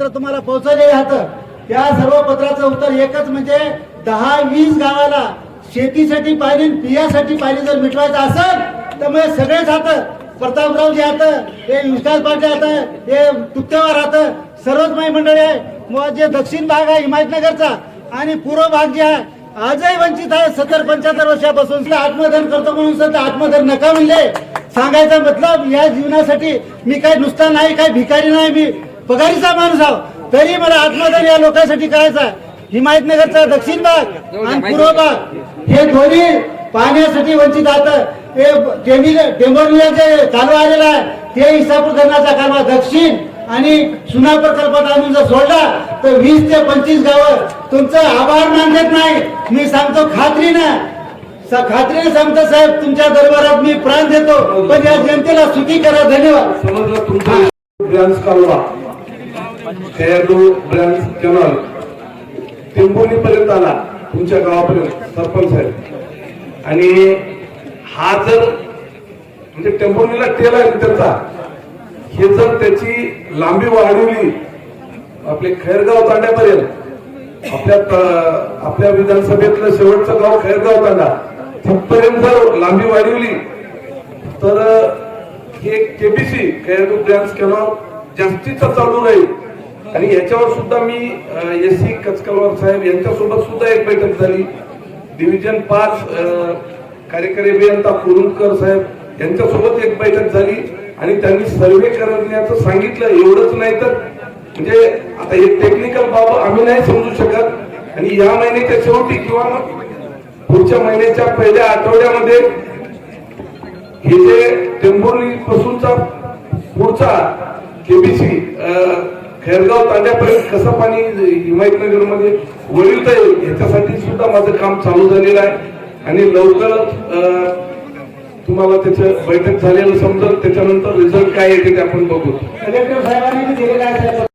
पत्र तुम्हाला पोहोचवले जातं त्या सर्व पत्राचं उत्तर एकच म्हणजे दहा वीस गावाला शेतीसाठी पाणी पियासाठी पाणी जर मिटवायचं असेल तर मग सगळेच राहतं प्रतापराव जे हात हे विकास पाटील हात हे तुत्तेवार राहतं सर्वच माई मंडळी आहे. मग जे दक्षिण भाग आहे हिमायतनगरचा आणि पूर्व भाग जे आहे आजही वंचित आहे. सत्तर पंच्याहत्तर वर्षापासून आत्मधन करतो म्हणून सध्या आत्मधन नका म्हणले. सांगायचा मतलब या जीवनासाठी मी काय नुसता नाही काय भिकारी नाही मी. पगारीचा माणूस आहो. तरी मला आत्मधन या लोकांसाठी करायचा आहे. हिमायतनगरचा दक्षिण भाग आणि पूर्व भाग हे दोन्ही पाहण्यासाठी वंचित आहात चालू आलेला आहे ते इसापूर धरणाचा कामा दक्षिण आणि सुना प्रकल्पात आणून जर सोडला तर वीस ते पंचवीस गावं तुमचं आभार मानत नाही. मी सांगतो खात्रीनं खात्रीने सांगतो साहेब तुमच्या दरबारात मी प्राण देतो. पण या जनतेला सुखी करा. धन्यवाद समजलं तुमचा ब्रँच कालवा खेळाडू ब्रँच कॅनॉल टेंबोली पर्यंत आला तुमच्या गावापर्यंत सरपंच साहेब आणि हा जर म्हणजे टेंबोलीला टेल आहे त्यांचा हे जर त्याची लांबी वाढवली आपले खैरगाव तांड्यापर्यंत आपल्या आपल्या विधानसभेतलं शेवटचं गाव खैरगाव तांडा तिथपर्यंत जर लांबी वाढवली तर हे केबीसी खेळाडू ब्रँच कॅनॉल जास्तीचा चालू राहील आणि याच्यावर सुद्धा मी एस सी कचकलवार साहेब यांच्यासोबत सुद्धा एक बैठक झाली. डिव्हिजन पाच कार्यकारी अभियंता कुरुंदकर साहेब यांच्यासोबत एक बैठक झाली. आणि त्यांनी सर्वे करण्याचं सांगितलं. एवढंच नाही तर म्हणजे आता हे टेक्निकल बाब आम्ही नाही समजू शकत. आणि या महिन्याच्या शेवटी किंवा मग पुढच्या महिन्याच्या पहिल्या आठवड्यामध्ये हे जे टेंभोर्ली पासूनचा पुढचा केबीसी खैरगाव तांड्यापर्यंत कसं पाणी हिमायतनगरमध्ये वळवता येईल याच्यासाठी सुद्धा माझं काम चालू झालेलं आहे. आणि लवकरच तुम्हाला त्याचं बैठक झालेलं समजेल त्याच्यानंतर रिझल्ट काय येते ते आपण बघू. कलेक्टर